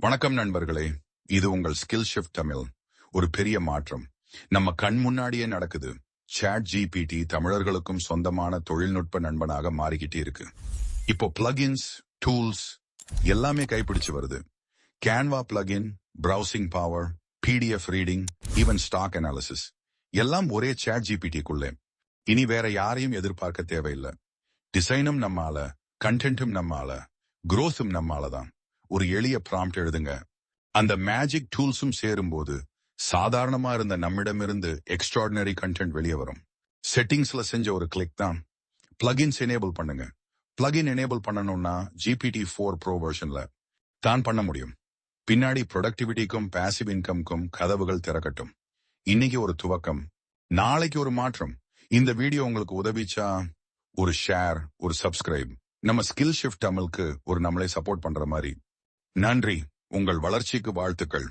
வணக்கம் நண்பர்களே. இது உங்கள் ஸ்கில் ஷிஃப்ட் தமிழ். ஒரு பெரிய மாற்றம். நம்ம கண் முன்னாடியே நடக்குது. சாட் ஜிபிடி தமிழர்களுக்கும் சொந்தமான தொழில்நுட்ப நண்பனாக மாறிக்கிட்டே இருக்கு. இப்போ பிளகின்ஸ் டூல்ஸ் எல்லாமே கைப்பிடிச்சு வருது. Canva plugin browsing power PDF reading even stock analysis எல்லாம் ஒரே சாட் ஜிபிடிக்குள்ளே இனி வேற யாரையும் எதிர்பார்க்க தேவையில்லை. டிசைனும் நம்மால கண்டென்ட்டும் நம்மால குரோத்தும் நம்மால தான். ஒரு எளிய ப்ராம்ப்ட் எழுதுங்க. அந்த மேஜிக் டூல்ஸும் சேரும்போது சாதாரணமா இருந்த நம்மிடமிருந்து எக்ஸ்ட்ராடினரி கண்டென்ட் வெளியே வரும். செட்டிங்ஸ்ல செஞ்ச ஒரு கிளிக் தான். பிளகின்ஸ் எனேபிள் பண்ணுங்க. பிளகின் எனேபிள் பண்ணணும்னா ஜிபிடி ஃபோர் ப்ரோ வெர்ஷன்ல தான் பண்ண முடியும். பின்னாடி ப்ரொடக்டிவிட்டிக்கும் பாசிவ் இன்கம்க்கும் கதவுகள் திறக்கட்டும். இன்னைக்கு ஒரு துவக்கம். நாளைக்கு ஒரு மாற்றம். இந்த வீடியோ உங்களுக்கு உதவிச்சா ஒரு ஷேர் ஒரு சப்ஸ்கிரைப் நம்ம ஸ்கில் ஷிஃப்ட் தமிழுக்கு ஒரு நம்மளை சப்போர்ட் பண்ற மாதிரி. நன்றி. உங்கள் வளர்ச்சிக்கு வாழ்த்துக்கள்.